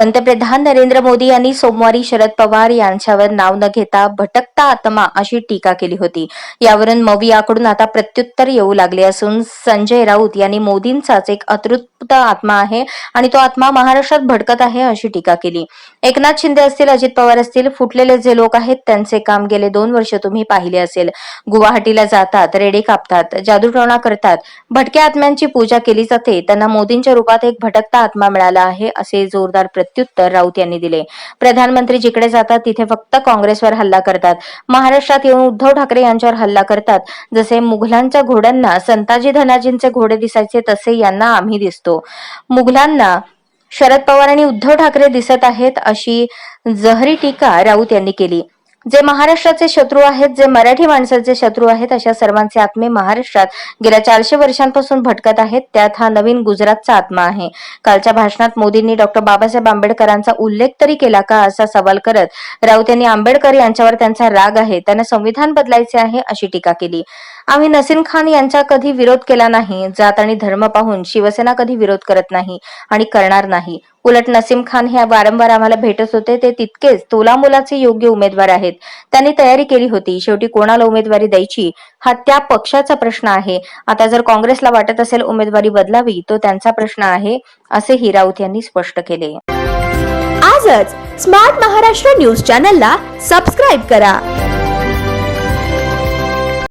पंतप्रधान नरेंद्र मोदी यांनी सोमवारी शरद पवार यांच्यावर नाव न घेता भटकता आत्मा अशी टीका केली होती. यावरून मवियाकडून आता प्रत्युत्तर येऊ लागले असून संजय राऊत यांनी मोदींचाच एक अतृप्त आत्मा आहे आणि तो आत्मा महाराष्ट्रात भटकत आहे अशी टीका केली. एकनाथ शिंदे असतील अजित पवार असतील फुटलेले जे लोक आहेत त्यांचे काम गेले दोन वर्ष तुम्ही पाहिले असेल. गुवाहाटीला जातात रेडे कापतात जादूटोणा करतात. भटक्या आत्म्यांची पूजा केली जाते त्यांना मोदींच्या रूपात एक भटकता आत्मा मिळाला आहे असे जोरदार प्रत्युत्तर राऊत यांनी दिले. प्रधानमंत्री जिकडे जातात तिथे फक्त काँग्रेसवर हल्ला करतात. महाराष्ट्रात येऊन उद्धव ठाकरे यांच्यावर हल्ला करतात. जसे मुघलांच्या घोड्यांना संताजी धनाजींचे घोडे दिसायचे तसे यांना आम्ही दिसतो. मुघलांना शरद पवार आणि उद्धव ठाकरे दिसत आहेत अशी जहरी टीका राऊत यांनी केली. जे महाराष्ट्राचे शत्रू आहेत जे मराठी माणसाचे शत्रू आहेत अशा सर्वांचे आत्मे महाराष्ट्रात गेल्या चारशे वर्षांपासून भटकत आहेत. त्यात हा नवीन गुजरातचा आत्मा आहे. कालच्या भाषणात मोदींनी डॉक्टर बाबासाहेब आंबेडकरांचा उल्लेख तरी केला का असा सवाल करत राऊत यांनी आंबेडकर यांच्यावर त्यांचा राग आहे. त्यांना संविधान बदलायचे आहे अशी टीका केली. आम्ही नसीम खान यांचा कधी विरोध केला नाही जात आणि धर्म पाहून शिवसेना कधी विरोध करत नाही आणि करणार नाही. उलट नसीम खान हे वारंवार आम्हाला भेटत होते ते तितकेच तोलामुलाचे योग्य उमेदवार आहेत. त्यांनी तयारी केली होती शेवटी कोणाला उमेदवारी द्यायची हा त्या पक्षाचा प्रश्न आहे. आता जर काँग्रेसला वाटत असेल उमेदवारी बदलावी तो त्यांचा प्रश्न आहे असेही राऊत यांनी स्पष्ट केले. आजच स्मार्ट महाराष्ट्र न्यूज चॅनलला सबस्क्राईब करा.